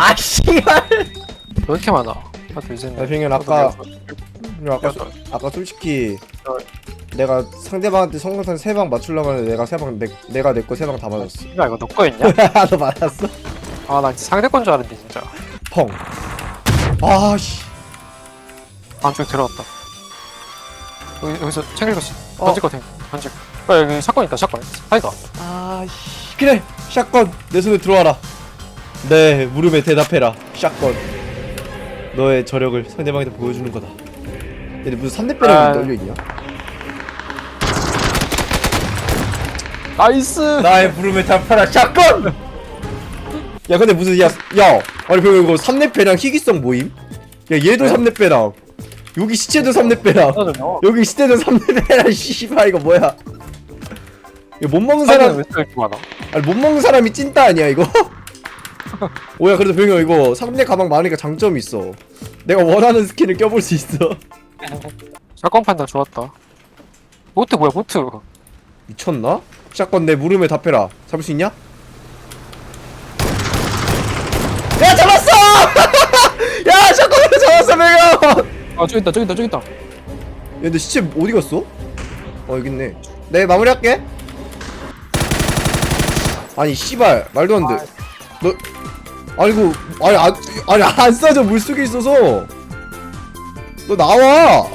아 씨발 왜 이렇게 많아? 하나 둘 셋. 야, 넷. 병현 다섯, 아까 아까 소- 여덟. 아까 솔직히 어. 내가 상대방한테 성공탄 세방 맞추려고 하는데 내가 세방 내가 내 거 세 방 다 맞았어. 야 이거 너 거였냐? 너 맞았어? 아 나 상대 건 줄 알았는데 진짜. 펑. 아 씨. 안쪽에 들어갔다. 여기 여기서 챙길 것이 어. 던질 것 같아. 던질. 야 여기 샷건 있다 샷건. 사이가. 아씨. 그래. 샷건 내 손에 들어와라. 네 물음에 대답해라. 샷건. 너의 저력을 상대방한테 보여주는 거다. 근데 무슨 3대 빼랑 아. 떨려 있냐? 나이스. 나의 부름에 답하라 샷건! 야 근데 무슨 야, 야 아니 그 이거 3렙 배랑 희귀성 모임? 야 얘도 네? 3렙 배랑 여기 시체도 3렙 배랑 떨어졌냐? 여기 시체도 3렙 배랑 씨발 이거 뭐야 이거 못 먹는 사람 사람 왜 이렇게 많아? 아니 못 먹는 사람이 찐따 아니야 이거? 오야 그래도 병이 형 이거 3렙 가방 많으니까 장점이 있어 내가 원하는 스킨을 껴볼 수 있어 샷건 판단 좋았다. 보트 뭐야 보트? 미쳤나? 샷건 내 물음에 답해라 잡을 수 있냐? 야 잡았어! 야 샷건으로 잡았어 내가! 아 저기 있다 저기 있다 저기 있다. 야 근데 시체 어디 갔어? 어 여기 있네 네 마무리할게 아니 씨발 말도 안 돼 너 그 아니 안 아니 안 싸져. 물 속에 있어서. 너 나와.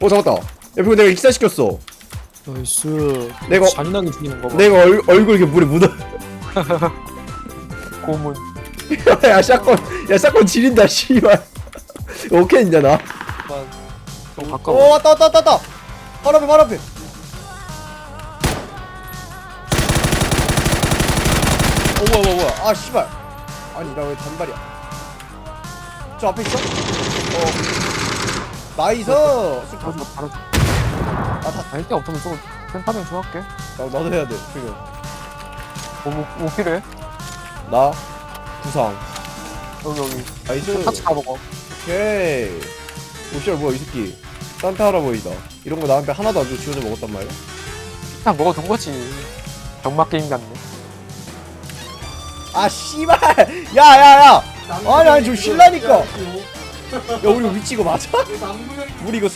어 잡았다. 야 그리고 내가 익사시켰어. 나이스. 내가 잔인하게 죽이는 거 봐. 내가 얼, 얼굴 이렇게 물에 묻어. 고문. 야 샷건 야 샷건 지린다 씨발. 오케이 이제 나? 좀어 가까워. 왔다 왔다 왔다 왔다. 바로 앞에 바로 앞에 뭐야 뭐야 뭐야 아 씨발 아니 나 왜 단발이야 저 앞에 있어? 어 나이스 술 바로 다- 줘, 바로. 줘. 아, 다- 아 일단 없으면 저거 펜파면 좋아할게. 나, 나도 해야 돼 지금 뭐, 뭐, 뭐 필요해? 나 구상 여기 여기. 나이스 같이 가먹어. 오케이 오씨발 뭐야 이 새끼 산타 할아버지다 이런 거 나한테 하나도 안 주고 지원을 먹었단 말이야 그냥 먹어둔 거지. 병맛 게임 같네. 아 씨발 야야야 아니 아니 좀 실라니까 야 우리 위치 이거 맞아? 우리 이거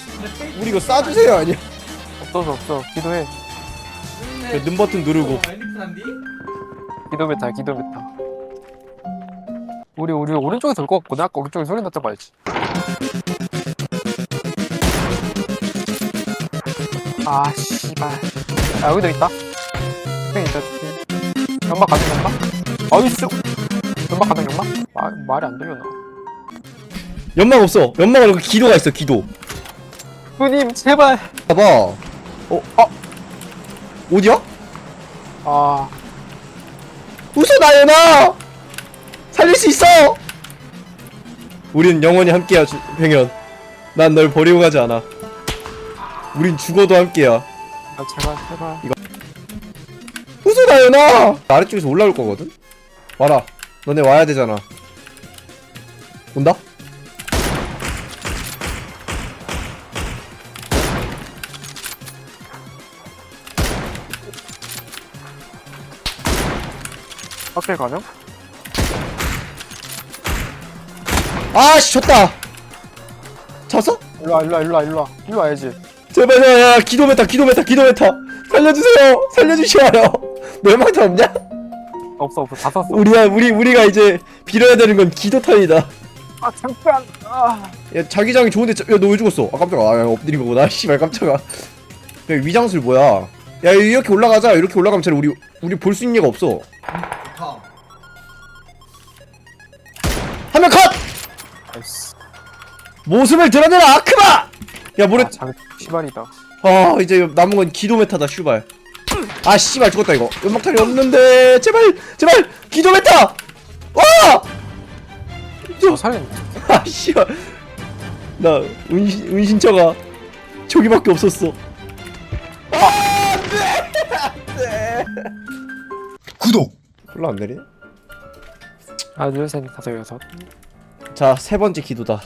우리 이거 싸주세요 아니야 없어서 없어. 기도해. 는 버튼 누르고 기도 메타, 기도 메타. 우리 우리 오른쪽에 돌 것 같고 나 아까 오른쪽에 소리 났다 봐야지. 아 씨발. 아 여기도 있다. 팽 있다. 팽. 연막 가는 연막? 아이씨. 연막 가는 연막? 아 말이 안 들려 나. 연막 없어 연막 말고 기도가 있어 기도 부님 제발. 봐봐 어? 아 어디야? 아 웃어 나연아 살릴 수 있어 우린 영원히 함께야 주- 병현 난 널 버리고 가지 않아 우린 죽어도 함께야 아, 제발 제발. 웃어 나연아 아래쪽에서 올라올 거거든 와라 너네 와야 되잖아 온다? 확실 가능? 아씨 졌다 졌어? 일로와 일로와 일로와 일로와 일로 와야지. 제발 야 야 기도 메타 기도 메타 기도 메타 살려주세요 살려주시와요 멸망타 없냐? 없어 없어 다 썼어. 우리야 우리 우리가 이제 빌어야 되는 건 기도 턴이다 아 잠깐. 아. 야 자기장이 좋은데 야너 왜 죽었어? 아 깜짝아 아, 엎드린 거구나 씨발 깜짝아 야 위장술 뭐야 야 이렇게 올라가자 이렇게 올라가면 쟤 우리 우리 볼 수 있는 얘가 없어 화면 컷! 아이씨. 모습을 드러내라 아크마! 야 모래 아, 장 시발이다. 아 이제 남은 건 기도 메타다 슈발 아 씨발 죽었다 이거. 연막탄이 없는데 제발 제발 기도 메타! 와! 저 살린. 아 씨발. 나 운신 운신처가 저기밖에 없었어. 아, 안돼! 구독! 별로 안 내리네? 하나 둘셋 다섯 여섯. 자 세 번째 기도다.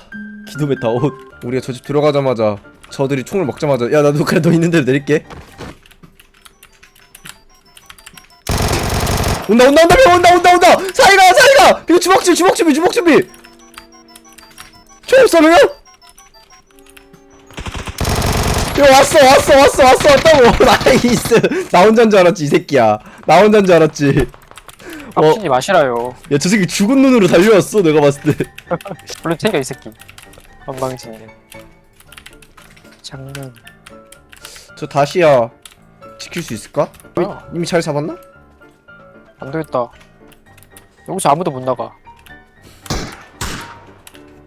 기도 메타 옷 우리가 저 집 들어가자마자 저들이 총을 먹자마자 야 나도 그래 너 있는 대로 내릴게 온다 온다 온다 명 온다 온다 온다. 사이가 사이가. 이거 주먹 준비 주먹 준비 주먹 준비. 총 없어 명 이거 왔어 왔어 왔어 왔어. 왔다고 나이스 나 혼자인 줄 알았지 이 새끼야. 나 혼자인 줄 알았지. 어. 깝치지 마시라요. 야저 새끼 죽은 눈으로 달려왔어 내가 봤을 때. 물론 챙겨 이 새끼. 건방지네 장난 저 다시야. 지킬 수 있을까? 이미, 어. 이미 잘 잡았나? 안 되겠다. 여기서 아무도 못 나가.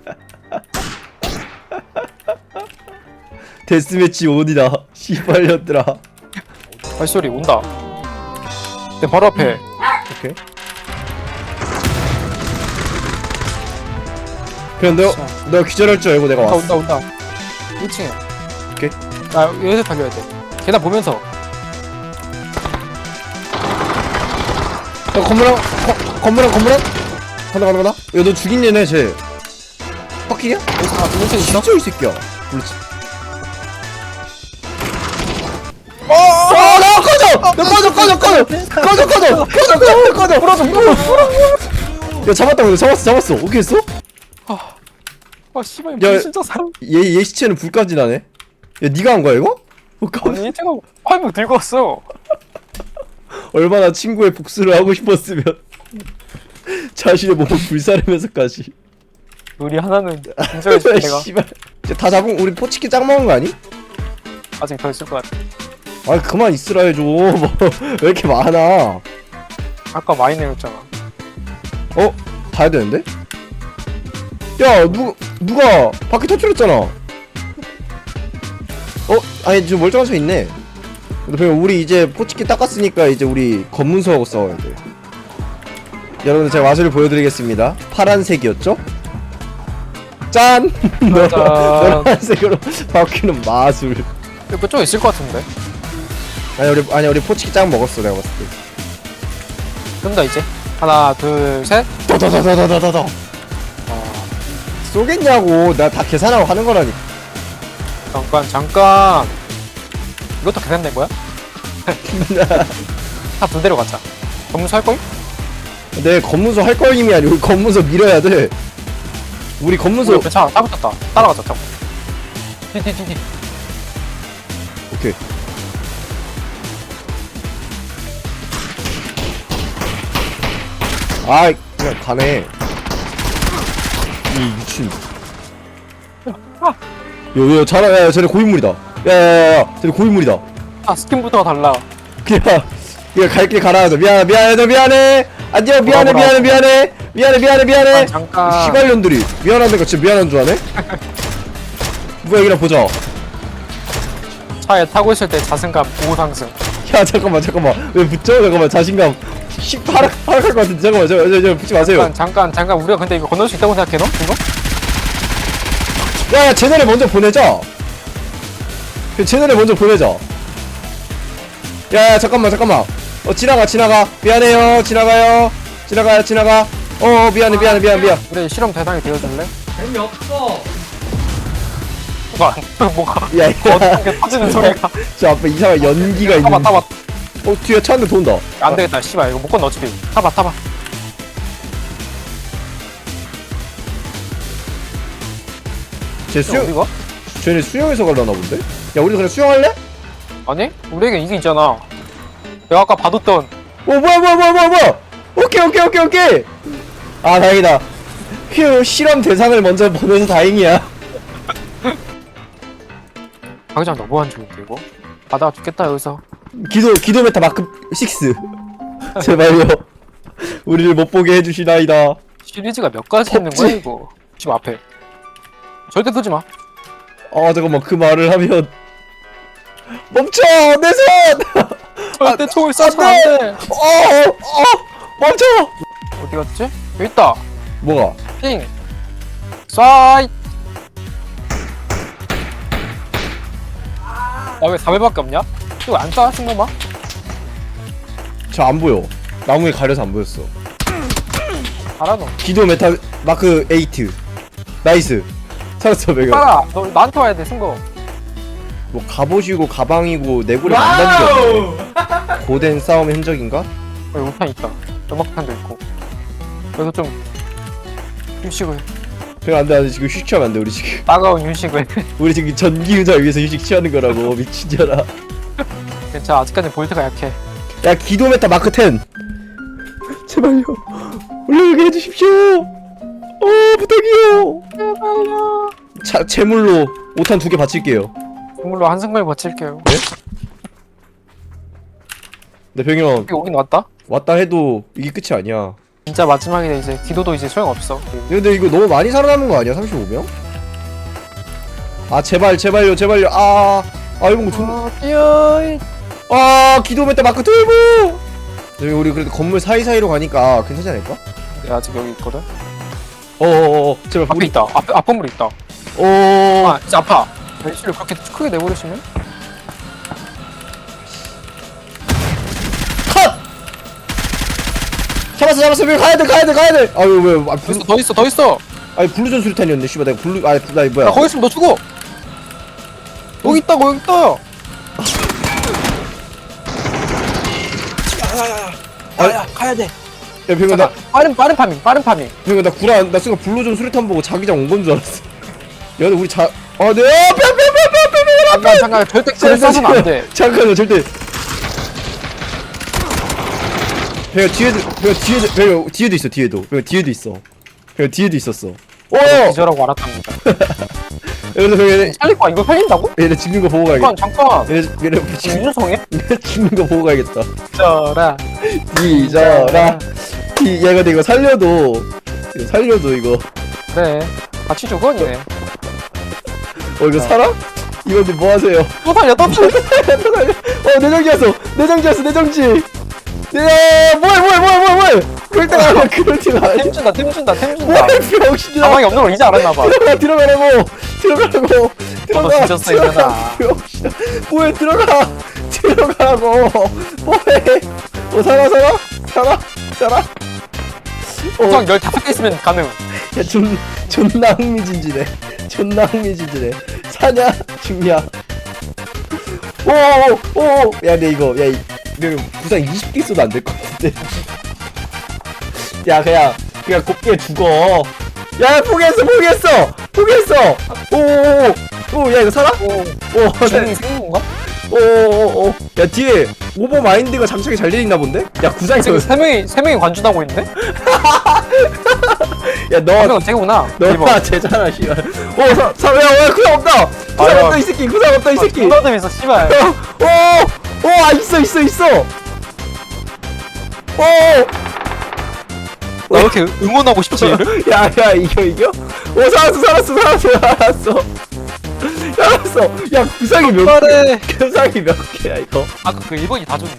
데스매치 온이다. 씨발년들아. 발소리 온다. 내 바로 앞에. 오케이. 그냥 너, 너 기절할 줄 알고 내가 온다 왔어. 온다 온다. 1층에. 오케이. 나 여기서 달려야 돼. 계단 보면서 건물랑 건물랑 건물랑 간다 간다 간다 야너 죽인 얘네 쟤 빡키야? 어, 아, 있어? 진짜 이 새끼야 그렇지 어어나 어, 어, 꺼져! 어, 야 꺼져 꺼져 꺼져! 꺼져 꺼져! 꺼져 꺼져 꺼져! 불어줘 불어야 잡았다 근데 잡았어 잡았어 오케이 했어? 아, 아 씨발 야. 진짜 사람 얘얘 시체는 불까지 나네 야 니가 한 거야 이거? 아니 제가 화면 들고 왔어 얼마나 친구의 복수를 하고 싶었으면 자신의 몸을 불사르면서까지. 우리 하나는 내가. 씨발. 이제 다 잡은 우리 포치키 짱 먹은 거 아니? 아직 더 있을 것 같아. 아 그만 있으라 해줘. 뭐왜 이렇게 많아? 아까 많이 내렸잖아. 어? 봐야 되는데? 야 누, 누가 바퀴 터뜨렸잖아. 어? 아니 지금 멀쩡한 차 있네 그냥 우리 이제 포치키 닦았으니까 이제 우리 검문소하고 싸워야 돼. 여러분들 제가 마술을 보여드리겠습니다. 파란색이었죠? 짠! 노란색으로 바퀴는 마술. 이거 그쪽에 있을 것 같은데? 아니 우리 아니 우리 포치키 짱 먹었어 내가 봤을 때. 끈다 이제. 하나 둘 셋. 더더더더더더더 쏘겠냐고. 나 다 계산하고 하는 거라니 잠깐 잠깐. 이것도 계산된 거야? 다두 대로 가자. 검문소 할 거임? 내 검문소 할 거임이 아니고 검문소 밀어야 돼. 우리 우리 검문소 옆에 차 따붙었다. 따라가자 차 티티티티 오케이. 아 그냥 가네. 이 미친. 요요 잘하 야 쟤네 고인물이다. 야 야 야 야 쟤네 고인물이다 아 스킨부터가 달라. 그냥 그냥 갈길 가라 너 미안해 미안해. 안녕 미안해 미안해 미안해. 미안해 미안해 미안해. 잠깐. 잠깐 시발년들이 미안한데가 진짜 미안한 줄 아네? 뭐야 여기나 보자. 차에 타고 있을 때 자신감 고상승. 야 잠깐만 잠깐만. 왜 붙죠? 잠깐만 자신감. 씩 하락, 하락할 것 같은데. 잠깐만 저, 저, 저 붙지 마세요. 잠깐 잠깐 잠깐. 우리가 근데 이거 건널 수 있다고 생각해 너? 이거? 야 야 쟤네를 먼저 보내자. 그 쟤네를 먼저 보내자 야 야 잠깐만 잠깐만. 어 지나가 지나가. 미안해요. 지나가요. 지나가요 지나가. 어 어, 미안해 미안해 미안 미안. 우리 실험 대상이 되어줄래? 재미 없어. 뭐가 뭐가? 야 어떤 게 터지는 소리가? 저 앞에 이상한 연기가 있는. 타봐. 타봐 어 뒤에 차한대 돈다. 안 되겠다 씨발. 이거 못 건너 어차피 타봐 타봐. 쟤 수영 어디가? 쟤네 수영해서 갈라나 본데? 야 우리도 그냥 수영할래? 아니? 우리에게 이게 있잖아. 내가 아까 봐뒀던. 어 뭐야 뭐야 뭐야 뭐야 뭐야. 오케이 오케이 오케이 오케이. 아 다행이다. 휴 실험 대상을 먼저 보내서 다행이야. 자기장 너무 안 좋은데 이거? 가다가 죽겠다 여기서. 기도 기도 메타 마크 6 제발요. 우리를 못 보게 해주시나이다. 시리즈가 몇 가지 있는 거야 이거? 지금 앞에. 절대 쏘지 마. 아 잠깐만. 그 말을 하면 멈춰 내 손! 절대 총을 쏴서 안 안돼 어, 어, 멈춰! 어디 갔지? 여기 있다. 뭐가? 핑. 쏴이 나왜 4배밖에 없냐? 이거 안 쏴? 승범아? 저 안 보여. 나무에 가려서 안 보였어. 알아 너? 기도 메타 마크 8 나이스. 살았어 빨아! 너 나한테 와야 돼 승범 뭐 갑옷이고 가방이고 내구력 안 단계 고된 싸움의 흔적인가? 여기 우탄 있다. 연막탄도 있고. 그래서 좀 휴식을 병영 안돼 안돼. 지금 휴식 취하면 안돼 우리 지금. 따가운 휴식을 우리 지금 전기 의자 위에서 휴식 취하는 거라고 미친잖아. 괜찮아. 아직까지 볼트가 약해. 야 기도메타 마크 10 제발요. 올라가게 해주십시오. 어 부탁이요. 제발요. 자 재물로 5탄 두 개 바칠게요 선물로 한승걸 버틸게요. 네? 병영 여기 오긴 왔다? 왔다 해도 이게 끝이 아니야. 진짜 마지막이다 이제 기도도 이제 소용 없어. 근데 이거 너무 많이 살아남은 거 아니야 35명? 아 제발 제발요 제발요. 아아 이런 거 존나 아 뛰어 아 기도메타 마크 turbo 여기 우리 그래도 건물 사이사이로 가니까 괜찮지 않을까? 네, 아직 여기 있거든? 어어어 제발 앞에 우리 있다. 앞 건물 있다. 어. 아 진짜 아파 벨시를 그렇게 크게 내버리시면? 컷! 잡았어 잡았어. 왜 가야돼 가야돼 가야돼. 아유 왜 아, 더 블루 있어 더 있어 더 있어. 아니 블루전 수류탄이었네 씨발. 내가 블루 아니 나 뭐야. 야 거기 있으면 너 죽어. 여기 있다고 여기 있다. 야야야 가야 돼. 야 병현 나 잠깐 빠른 빠른 파밍 빠른 파밍. 병현 나 구라 나 순간 블루전 수류탄 보고 자기장 온 건 줄 알았어. 야 근데 우리 자 아, 네, 아, 뺨, 뺨, 뺨, 뺨, 뺨, 뺨, 잠깐 잠깐 절대 그걸 쏴서는 안돼. 잠깐만 절대. 배가 뒤에도 배가 뒤에도 배가 뒤에도 있어 뒤에도. 배가 뒤에도 있어. 배가 뒤에도 있었어. 오! 기절하고 알았답니다 그래서 배가 얘네 살릴 거야. 이거 살린다고? 얘네 죽는 거 보고 가야겠다. 잠깐 잠깐. 얘네 얘네 죽- 윤성해? 얘네 죽는 거 보고 가야겠다. 저라 뒤져라 이 근데 이거 살려도 이거 살려도 이거. 그래. 같이 죽어 니네 어 이거 살아? 이거 근데 뭐 하세요? 또 살려 또 살려 어 내정지였어. 내정지였어 내정지. 야 뭐야 뭐야 뭐야 뭐야 뭐야 그럴 때가 아니야 그럴 때가 아니야. 템 준다 템 준다 템 뭐야 준다 병신아 가망이 없는 걸 이제 알았나봐. 들어가 들어가라고. 들어가라고. 들어가. 뒤졌어. 들어가. 뭐해 들어가. 들어가라고. 뭐해. 어 살아 살아? 살아? 살아 형 어, 15개 있으면 가능 야, 존, 존나 흥미진진해. 존나 흥미진진해. 사냐? 죽냐? 오오오! 오! 야, 근데 이거, 야, 이, 구상 20개 써도 안 될 것 같은데. 야, 그냥, 그냥 곱게 죽어. 야, 포기했어, 포기했어! 포기했어! 오오오! 오, 야, 이거 살아? 오 오, 주문이 생긴 건가? 오오오. 야, 뒤에 오버 마인드가 장착이 잘돼 있나 본데? 야, 구상이 지금 세 명이 세 명이 관준하고 있는데? 야, 한 너, 명은 쟤구나 너가 제잖아, 씨발. 오, 사, 사, 야, 야, 구상 없다! 아야. 없다, 이 새끼! 구상 없다, 이 새끼! 누나들 있어 씨발 오! 오! 아, 있어, 있어, 있어! 오! 나왜 이렇게 응원하고 싶지 얘를? 야, 야, 이겨, 이겨? 오, 살았어, 살았어, 살았어, 살았어! 살았어! 야, 구상이 몇 개? 구상이 몇 개야, 이거? 아까 그 1번이 다 좋네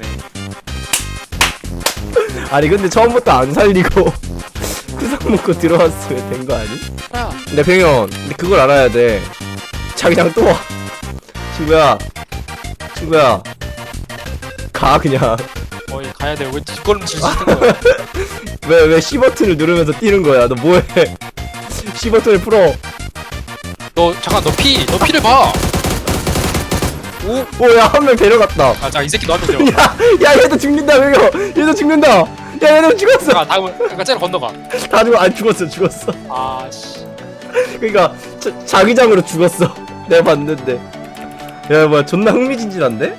아니, 근데 처음부터 안 살리고, 구상 먹고 들어왔으면 된 거 아니? 야 근데 병현, 근데 그걸 알아야 돼. 자기장 또 와. 친구야, 친구야, 가 그냥. 어이 가야 돼 왜 뒷걸음질 치는 거야 왜 왜 C 버튼을 누르면서 뛰는 거야? 너 뭐해? C 버튼을 풀어. 너 잠깐 너 피 너 피를 봐 오, 야 한 명 데려갔다. 아, 자, 이 새끼 너한테 데려. 야, 야 얘도 죽는다, 병현. 얘도 죽는다. 야, 얘도 죽었어. 자, 다음은 그러니까 쟤를 건너가. 다 죽어, 안 죽었어, 죽었어. 아, 씨. 그러니까 자, 자기장으로 죽었어. 내가 봤는데. 야, 뭐야, 존나 흥미진진한데?